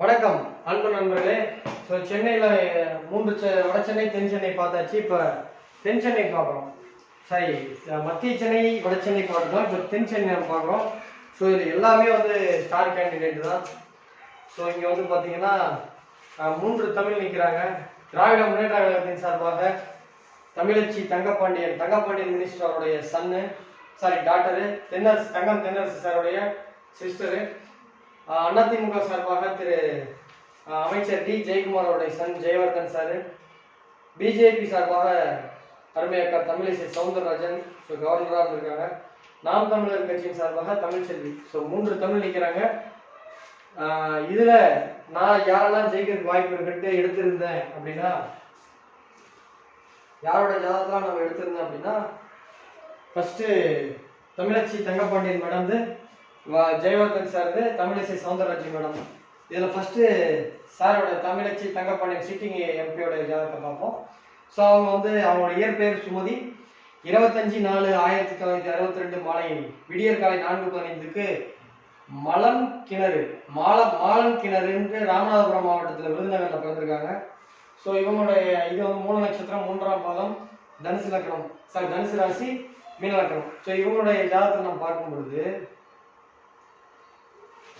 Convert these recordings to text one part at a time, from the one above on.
வணக்கம் அன்பு நண்பர்களே. ஸோ சென்னையில் மூன்று செ- வட சென்னை தென் சென்னை பார்த்தாச்சு. இப்போ தென் சென்னை பார்க்குறோம். சாரி மத்திய சென்னை வட சென்னை பார்க்குறோம். இப்போ தென் சென்னை பார்க்குறோம். ஸோ இது எல்லாமே வந்து ஸ்டார் கேண்டிடேட் தான். ஸோ இங்கே வந்து பார்த்தீங்கன்னா மூன்று தமிழ் நிற்கிறாங்க திராவிட முன்னேற்ற கழகத்தின் சார்பாக தமிழச்சி தங்கப்பாண்டியன் தங்கப்பாண்டியன் மினிஸ்டர் அவருடைய son sorry doctor Thennarasu Thangam Thennarasu சாருடைய சிஸ்டரு அதிமுக சார்பாக திரு அமைச்சர் டி ஜெயக்குமார் அவருடைய சன் ஜெயவர்தன் சார் பிஜேபி சார்பாக அருமையக்கா தமிழிசை சவுந்தரராஜன் ஸோ கவர்னராக இருந்திருக்காங்க. நாம் தமிழர் கட்சியின் சார்பாக தமிழ்ச்செல்வி ஸோ மூன்று தமிழ் நிற்கிறாங்க இதில் நான் யாரெல்லாம் ஜெயிக்கிறதுக்கு வாய்ப்பு இருக்குன்ட்டு எடுத்திருந்தேன் அப்படின்னா யாரோட ஜாதகத்தெலாம் நம்ம எடுத்திருந்தேன் அப்படின்னா ஃபஸ்ட்டு தமிழச்சி தங்கப்பாண்டியன் மேடம் வந்து ஜெயவர்தன் சார் தமிழிசை சவுந்தரராஜன் மேடம். இதில் ஃபஸ்ட்டு சாரோட தமிழச்சி தங்கப்பாண்டியன் சிட்டிங் எம்பியோட ஜாதகத்தை பார்ப்போம். ஸோ அவங்க வந்து அவங்களோட இயற்பெயர் சுமதி. இருபத்தஞ்சி நாலு ஆயிரத்தி தொள்ளாயிரத்தி அறுபத்தி ரெண்டு மாலை விடியற் காலை நான்கு பதினைந்துக்கு மலம் கிணறு. மால மாலம் கிணறுன்ட்டு ராமநாதபுரம் மாவட்டத்தில் விருதுநகரில் பிறந்திருக்காங்க. ஸோ இவங்களுடைய இது வந்து மூல நட்சத்திரம் மூன்றாம் பாதம் தனுசு லக்னம் சாரி தனுசு ராசி மீன லக்னம் ஸோ இவங்களுடைய ஜாதகத்தை நம்ம பார்க்கும் பொழுது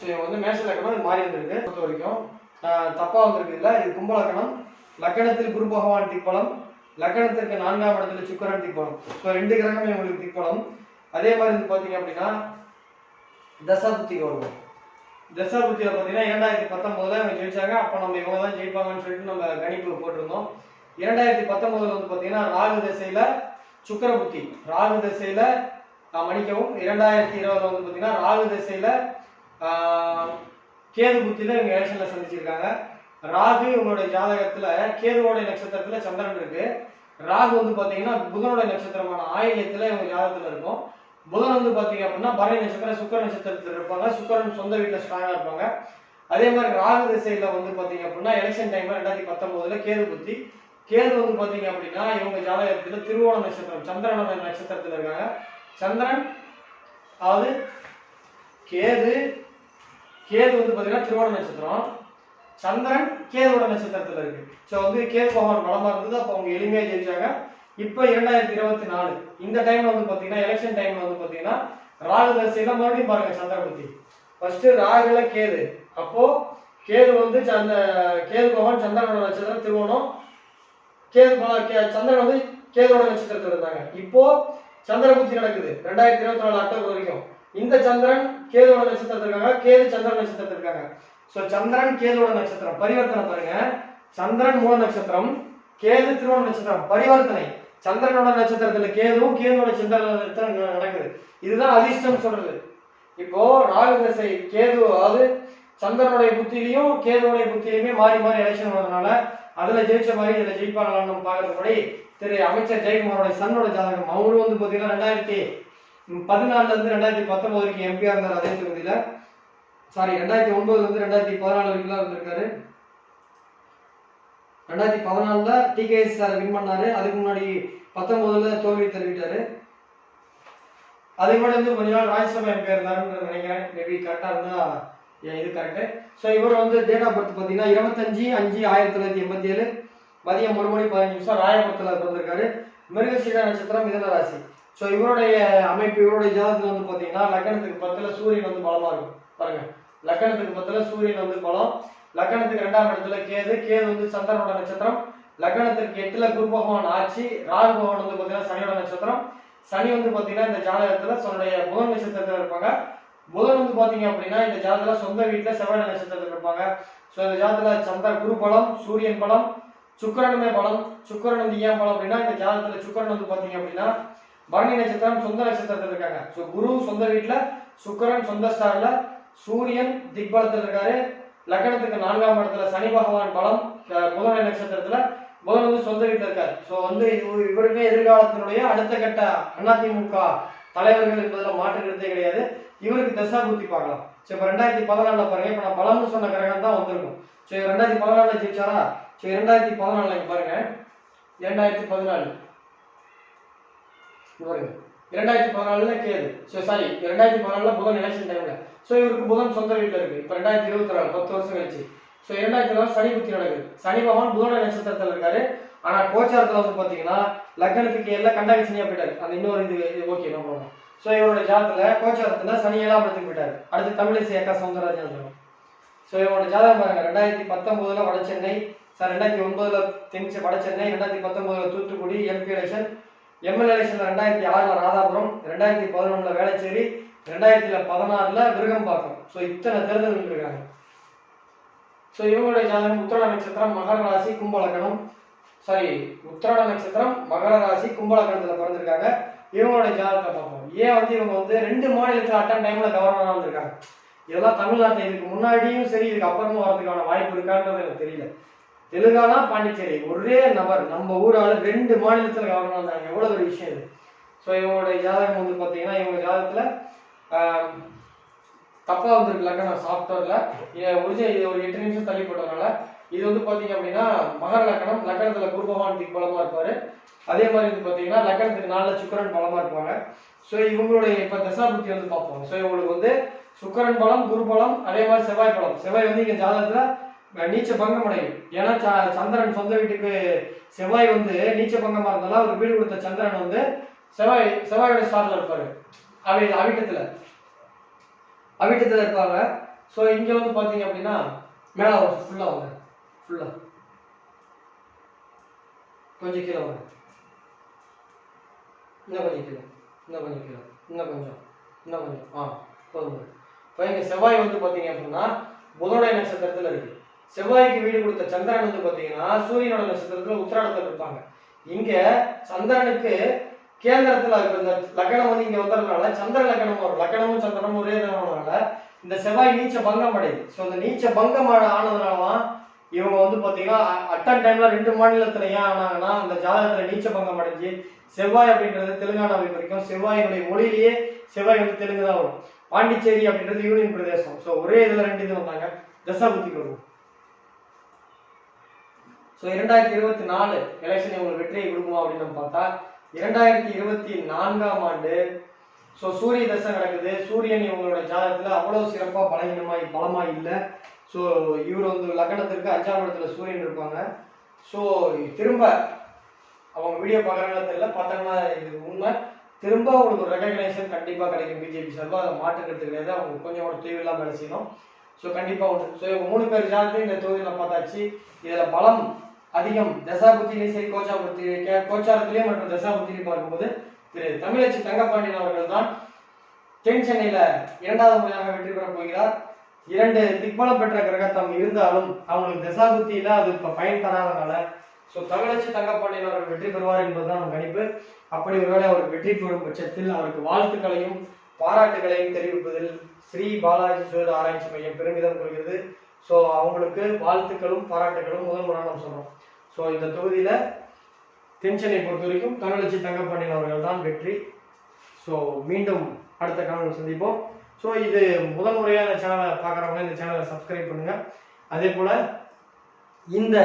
ஸோ இவங்க வந்து மேஷ லக்கணம் இது மாறி வந்திருக்கு. பொறுத்த வரைக்கும் தப்பாக வந்திருக்கு இல்லை இது கும்பலக்கணம் லக்கணத்தில் குரு பகவான் திக்பலம். லக்கணத்திற்கு நான்காம் இடத்துல சுக்கரன் திக்பலம். ஸோ ரெண்டு கிரகமே உங்களுக்கு திக்பலம். அதே மாதிரி வந்து பார்த்தீங்க அப்படின்னா தசாபுத்தி வரும் தசாபுத்தியில் பார்த்தீங்கன்னா இரண்டாயிரத்தி பத்தொம்போதுல இவங்க ஜெயிச்சாங்க. அப்போ நம்ம இவங்க தான் ஜெயிப்பாங்கன்னு சொல்லிட்டு நம்ம கணிப்பு போட்டிருந்தோம். இரண்டாயிரத்தி பத்தொம்போதுல வந்து பார்த்தீங்கன்னா ராகு திசையில சுக்கர புத்தி ராகு திசையில மணிக்கவும் மன்னிக்கவும் இரண்டாயிரத்தி இருபதுல வந்து பார்த்தீங்கன்னா ராகு திசையில கேது புத்தி தான் இவங்க எலெக்ஷன்ல சந்திச்சிருக்காங்க. ராகு இவங்களுடைய ஜாதகத்துல கேதுவோடைய நட்சத்திரத்துல சந்திரன் இருக்கு. ராகு வந்து பாத்தீங்கன்னா புதனோட நட்சத்திரமான ஆயில்யத்துல இவங்க ஜாதகத்துல இருக்கும். புதன் வந்து பாத்தீங்க அப்படின்னா பரணி நட்சத்திரம் சுக்கர நட்சத்திரத்தில் இருப்பாங்க. சுக்கரன் சொந்த வீட்டுல ஸ்ட்ராங்கா இருப்பாங்க. அதே மாதிரி ராகு திசையில வந்து பாத்தீங்க அப்படின்னா எலெக்ஷன் டைம்ல ரெண்டாயிரத்தி பத்தொன்பதுல கேது புத்தி. கேது வந்து பாத்தீங்க அப்படின்னா இவங்க ஜாதகத்துல திருவோண நட்சத்திரம் சந்திரனோட நட்சத்திரத்துல இருக்காங்க. சந்திரன் அதாவது கேது கேது வந்து பாத்தீங்கன்னா திருவோண நட்சத்திரம். சந்திரன் கேதுவோட நட்சத்திரத்துல இருக்கு. ஸோ வந்து கேது பகவான் பலமா இருந்தது. அப்போ அவங்க எளிமையா ஜெயிச்சாங்க. இப்போ இரண்டாயிரத்தி இருபத்தி நாலு. இந்த டைம்ல வந்து பாத்தீங்கன்னா எலெக்ஷன் டைம்ல வந்து பாத்தீங்கன்னா ராகு தரிசையில மறுபடியும் பாருங்க சந்திரபுத்தி ஃபர்ஸ்ட் ராகுல கேது. அப்போ கேது வந்து சந்த கேது பகவான் சந்திரனோட நட்சத்திரம் திருவோணம். கேது கே- சந்திரன் வந்து கேதுவோட நட்சத்திரத்துல இருந்தாங்க. இப்போ சந்திரபுத்தி நடக்குது. ரெண்டாயிரத்தி இருபத்தி நாலு அக்டோபர் வரைக்கும். இந்த சந்திரன் கேதுவோட நட்சத்திரத்துல இருக்காங்க கேது சந்திரன் நட்சத்திரத்தில் இருக்காங்க ஸோ சந்திரன் கேதுவோட நட்சத்திரம் பரிவர்த்தனை பாருங்க. சந்திரன் மூல நட்சத்திரம் கேது திருவோண நட்சத்திரம் பரிவர்த்தனை. சந்திரனோட நட்சத்திரத்துல கேதுவும் கேதுவோட சந்திரன் நடக்குது. இதுதான் அதிர்ஷ்டம் சொல்றது. இப்போ ராகு திசை கேது அதாவது சந்திரனுடைய புத்தியிலையும் கேதுவோடைய புத்தியிலையுமே மாறி மாறி எலெக்ஷன் வந்ததுனால அதுல ஜெயிச்ச மாதிரி இதுல ஜெயிப்பாங்களான்னு நம்ம பார்க்கறதுபடி திரு அமைச்சர் ஜெயக்குமாரோட சன்னோட ஜாதகம். அவரும் வந்து பாத்தீங்கன்னா ரெண்டாயிரத்தி பதினாலுல இருந்து ரெண்டாயிரத்தி பத்தொன்பது வரைக்கும் எம்பியா இருந்தார் அதே தொகுதியில. சாரி ரெண்டாயிரத்தி ஒன்பதுல இருந்து ரெண்டாயிரத்தி பதினாலு வரைக்கும் தான் இருந்திருக்காரு. ரெண்டாயிரத்தி பதினாலுல டிகேஎஸ் சார் வின் பண்ணாரு. அதுக்கு முன்னாடி பத்தொன்பதுல தோல்வி தெரிவித்தாரு அதே மாதிரி வந்து கொஞ்ச நாள் ராஜ்யசபா எம்பி இருந்தாருன்னு நினைக்கிறேன். மேபி கரெக்டா இருந்தா என் இது கரெக்டு ஸோ இவர் வந்து டேட் ஆஃப் பர்த் பார்த்தீங்கன்னா இருபத்தஞ்சு அஞ்சு ஆயிரத்தி தொள்ளாயிரத்தி எண்பத்தி ஏழு. மதியம் ஒரு மணி பதினஞ்சு நிமிஷம் ராயபுரத்தில் பிறந்திருக்காரு. மிருகசீரா நட்சத்திரம் மிதன ராசி. ஸோ இவருடைய அமைப்பு இவருடைய ஜாதகத்தில் வந்து பார்த்தீங்கன்னா லக்கணத்துக்கு பத்தில் சூரியன் வந்து பலமா இருக்கும். பாருங்க. லக்கணத்துக்கு பத்தில் சூரியன் வந்து பலம். லக்கணத்துக்கு ரெண்டாம் இடத்துல கேது. கேது வந்து சந்திரனோட நட்சத்திரம். லக்கணத்திற்கு எட்டுல குரு பகவான் ஆட்சி. ராகு பகவான் வந்து பார்த்தீங்கன்னா சனியோட நட்சத்திரம். சனி வந்து பார்த்தீங்கன்னா இந்த ஜாதகத்துல தன்னுடைய புதன் நட்சத்திரத்தில் இருப்பாங்க. புதன் வந்து பார்த்தீங்க அப்படின்னா இந்த ஜாதகத்துல சொந்த வீட்டில் செவ்வாய் நட்சத்திரத்தில் இருப்பாங்க. ஸோ இந்த ஜாதகத்துல சந்திர குரு பலம் சூரியன் பலம் சுக்கிரனுமே பலம். சுக்கிரன் வந்து ஏன் பலம் அப்படின்னா இந்த ஜாதகத்துல சுக்கிரன் வந்து பார்த்தீங்க அப்படின்னா பரணி நட்சத்திரம் சொந்த நட்சத்திரத்தில் இருக்காங்க. ஸோ குரு சொந்த வீட்டில் சுக்கரன் சொந்த ஸ்டார்ல சூரியன் திக்பலத்தில் இருக்காரு. லக்னத்துக்கு நான்காம் இடத்துல சனி பகவான் பலம் புதனை நட்சத்திரத்துல புதன் வந்து சொந்த வீட்டில் இருக்காரு. ஸோ வந்து இவ- இவருமே எதிர்காலத்தினுடைய அடுத்த கட்ட அதிமுக தலைவர்கள் என்பதில் மாற்று கருத்தே கிடையாது. இவருக்கு தசா புத்தி பார்க்கலாம். ஸோ இப்போ ரெண்டாயிரத்தி பதினாலில் பாருங்க. இப்போ நான் பலம்னு சொன்ன கிரகம் தான் வந்திருக்கும். ஸோ ரெண்டாயிரத்தி பதினாலில் ஜெயிச்சாரா? ஸோ இரண்டாயிரத்தி பதினாலில் பாருங்க. இரண்டாயிரத்தி பதினாலு. இங்க இரண்டாயிரத்தி பதினாலுல கேது. ஸோ சாரி இரண்டாயிரத்தி பதினாலுல புதன் எலெக்ஷன் டைம்ல ஸோ இவருக்கு புதன் சொந்த வீட்டில் இருக்கு. இப்போ ரெண்டாயிரத்தி இருபத்தி நாலு பத்து வருஷம் கழிச்சு. ஸோ இரண்டாயிரத்தி நாலு சனி புத்தி நடக்குது. சனி பகவான் புதன நட்சத்திரத்தில் இருக்காரு? ஆனா கோச்சாரத்துல வந்து பாத்தீங்கன்னா லக்னத்துக்கு எல்லாம் கண்டாங்க சனியா போயிட்டாரு. அந்த இன்னொரு இது ஓகே நம்ம போகணும் ஸோ இவரோட ஜாதத்துல கோச்சாரத்துல சனி ஏழாம் இடத்துக்கு போயிட்டாரு. அடுத்து தமிழிசை அக்கா சவுந்தரராஜன் சொல்லுவோம் ஸோ இவரோட ஜாதகம் பாருங்க. ரெண்டாயிரத்தி பத்தொன்பதுல வட சென்னை சார் ரெண்டாயிரத்தி ஒன்பதுல தென் செ- வட சென்னை ரெண்டாயிரத்தி பத்தொன்பதுல தூத்துக்குடி எம்பி எலெக்ஷன் எம்எல்ஏ எலெக்ஷன்ல ரெண்டாயிரத்தி ஆறுல ராதாபுரம் ரெண்டாயிரத்தி பதினொன்னுல வேளச்சேரி ரெண்டாயிரத்துல பதினாறுல விருகம்பாக்கம். ஸோ இத்தனை தேர்தல் இருக்காங்க ஸோ இவங்களுடைய ஜாதகம் உத்திராட நட்சத்திரம் மகர ராசி கும்பலக்கணம் சாரி உத்திராட நட்சத்திரம் மகர ராசி கும்பலக்கணத்துல பிறந்திருக்காங்க. இவங்களுடைய ஜாதகத்தை பார்ப்போம். ஏன் வந்து இவங்க வந்து ரெண்டு மாநிலத்தில் அட்டன் டைம்ல கவர்னரா வந்திருக்காங்க? இதெல்லாம் தமிழ்நாட்டில் இதுக்கு முன்னாடியும் சரி இதுக்கு அப்புறமும் வரதுக்கான வாய்ப்பு இருக்கான்றது எனக்கு தெரியல. தெலுங்கானா பாண்டிச்சேரி ஒரே நபர். நம்ம ஊரால் ரெண்டு மாநிலத்தில் கவர்னர் வந்தாங்க எவ்வளோ ஒரு விஷயம் இது? ஸோ இவங்களோட ஜாதகம் வந்து பார்த்தீங்கன்னா இவங்க ஜாதகத்தில் தப்பாக தப்பா நான் சாஃப்ட்வேரில் சாஃப்ட்வேர்ல ஒரிஜினல் இது ஒரு எட்டு நிமிஷம் தள்ளி போட்டதுனால இது வந்து பார்த்தீங்க அப்படின்னா மகர லக்கணம் லக்கணத்தில் குரு பகவான் திக் பலமா அதே மாதிரி வந்து பார்த்தீங்கன்னா லக்கணத்துக்கு நாளில் சுக்கரன் பலமாக இருப்பாங்க. ஸோ இவங்களுடைய இப்போ தசாபுத்தி வந்து பார்ப்போம். ஸோ இவங்களுக்கு வந்து சுக்கரன் பலம் குரு பலம் அதே மாதிரி செவ்வாய் பலம். செவ்வாய் வந்து இங்கே ஜாதகத்தில் நீச்ச பங்கம் அடையும் ஏன்னா ச- சந்திரன் சொந்த வீட்டுக்கு செவ்வாய் வந்து நீச்ச பங்கமா இருந்தாலும் அவர் வீடு கொடுத்த சந்திரன் வந்து செவ்வாய் செவ்வாயோட ஸ்டார்ல இருப்பாரு. அவை அவிட்டத்துல. அவிட்டத்துல இருப்பாங்க. ஸோ இங்க வந்து பாத்தீங்க அப்படின்னா மேல ஃபுல்லா வாங்க ஃபுல்லா கொஞ்சம் கீழே வாங்க இன்னும் கொஞ்சம் கீழே. இன்னும் கொஞ்சம் கீழே. இன்னும் கொஞ்சம். இன்னும் கொஞ்சம். ஆ போதும். இப்போ இங்க செவ்வாய் வந்து பாத்தீங்க அப்படின்னா புதனுடைய நட்சத்திரத்துல இருக்கு. செவ்வாய்க்கு வீடு கொடுத்த சந்திரன் வந்து பார்த்தீங்கன்னா சூரியனோட நட்சத்திரத்துல உத்திராடத்துல இருப்பாங்க. இங்க சந்திரனுக்கு கேந்திரத்துல இருக்கிற இந்த லக்கணம் வந்து இங்க வந்ததுனால சந்திர லக்கணம் வரும். லக்கணமும் சந்திரனும் ஒரே இதனால இந்த செவ்வாய் நீச்ச பங்கம் அடையுது. ஸோ இந்த நீச்ச பங்கம் ஆன- ஆனதுனாலதான் இவங்க வந்து பார்த்தீங்கன்னா அட் அன் டைம்ல ரெண்டு மாநிலத்துல ஏன் ஆனாங்கன்னா அந்த ஜாதகத்துல நீச்ச பங்கம் அடைஞ்சு செவ்வாய் அப்படின்றது தெலுங்கானாவை வரைக்கும் செவ்வாயினுடைய மொழியிலேயே செவ்வாய் வந்து தெலுங்கு தான் வரும். பாண்டிச்சேரி அப்படின்றது யூனியன் பிரதேசம். ஸோ ஒரே இதுல ரெண்டு இது வந்தாங்க. தசாபுத்தி வரும். ஸோ இரண்டாயிரத்தி இருபத்தி நாலு எலெக்ஷன் இவங்களுக்கு வெற்றியை கொடுக்குமா அப்படின்னு நம்ம பார்த்தா இரண்டாயிரத்தி இருபத்தி நான்காம் ஆண்டு ஸோ சூரிய தசம் நடக்குது. சூரியன் இவங்களோட ஜாதகத்தில் அவ்வளோ சிறப்பாக பலகீனமாக பலமாக இல்லை. ஸோ இவர் வந்து லக்னத்திற்கு அஞ்சாம் இடத்துல சூரியன் இருப்பாங்க. ஸோ திரும்ப அவங்க வீடியோ பார்க்குறாங்களா தெரியல பார்த்தாங்கன்னா இது உண்மை. திரும்ப அவங்களுக்கு ஒரு ரெகக்னேஷன் கண்டிப்பாக கிடைக்கும் பிஜேபி சார்பாக அதை மாற்றுக்கிறது கிடையாது. அவங்க கொஞ்சம் கூட தீவு வேலை செய்யணும். ஸோ கண்டிப்பாக உண்டு. ஸோ இவங்க மூணு பேர் ஜாதகத்தையும் இந்த தொகுதியில் பார்த்தாச்சு. இதில் பலம் அதிகம் தசாபுத்திலையும் சரி கோச்சாபுத்தி கே- கோச்சாரத்திலையும் மற்றும் தசாபுத்திலையும் பார்க்கும்போது திரு தமிழச்சி தங்கப்பாண்டியன் அவர்கள் தான் தென் சென்னையில இரண்டாவது முறையாக வெற்றி பெறப் போகிறார். இரண்டு திக்பலம் பெற்ற கிரகத்தம் இருந்தாலும் அவங்களுக்கு தசாபுத்தியில அது இப்ப பயன் தராதனால ஸோ தமிழச்சி தங்கப்பாண்டியன் அவர்கள் வெற்றி பெறுவார் என்பதுதான் நம்ம கணிப்பு. அப்படி ஒருவேளை அவர் வெற்றி பெறும் பட்சத்தில் அவருக்கு வாழ்த்துக்களையும் பாராட்டுகளையும் தெரிவிப்பதில் ஸ்ரீ பாலாஜி ஜோதி ஆராய்ச்சி மையம் பெருமிதம் கொள்கிறது. ஸோ அவங்களுக்கு வாழ்த்துக்களும் பாராட்டுகளும் முதல் முறை நம்ம சொல்றோம். ஸோ இந்த தொகுதியில் தென்சென்னை பொறுத்த வரைக்கும் தமிழச்சி தங்கப்பாண்டியன் அவர்கள் தான் வெற்றி. ஸோ மீண்டும் அடுத்த கனவு சந்திப்போம். ஸோ இது முதல் முறையாக இந்த சேனலை பார்க்குறவங்க இந்த சேனலை சப்ஸ்கிரைப் பண்ணுங்க. அதே போல் இந்த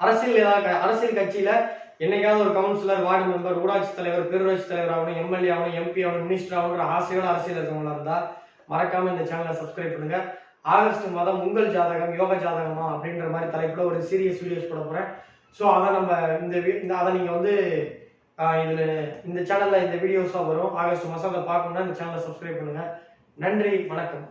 அரசியல் ஏதாவது அரசியல் கட்சியில் என்னைக்காவது ஒரு கவுன்சிலர் வார்டு மெம்பர் ஊராட்சி தலைவர் பேரூராட்சி தலைவர் ஆகணும் எம்எல்ஏ ஆகணும் எம்பி ஆகணும் மினிஸ்டர் ஆகணுன்ற ஆசையோட அரசியல் இருக்கவங்களா இருந்தால் மறக்காமல் இந்த சேனலை சப்ஸ்கிரைப் பண்ணுங்கள் ஆகஸ்ட் மாதம் உங்கள் ஜாதகம் யோக ஜாதகமா அப்படின்ற மாதிரி தலைப்புல ஒரு சீரியஸ் வீடியோஸ் போட போறேன். ஸோ அதை நம்ம இந்த இந்த அதை நீங்க வந்து இதில் இதுல இந்த சேனல்ல இந்த வீடியோஸா வரும். ஆகஸ்ட் மாதம் அதை பார்க்கணும்னா இந்த சேனலை சப்ஸ்கிரைப் பண்ணுங்க. நன்றி வணக்கம்.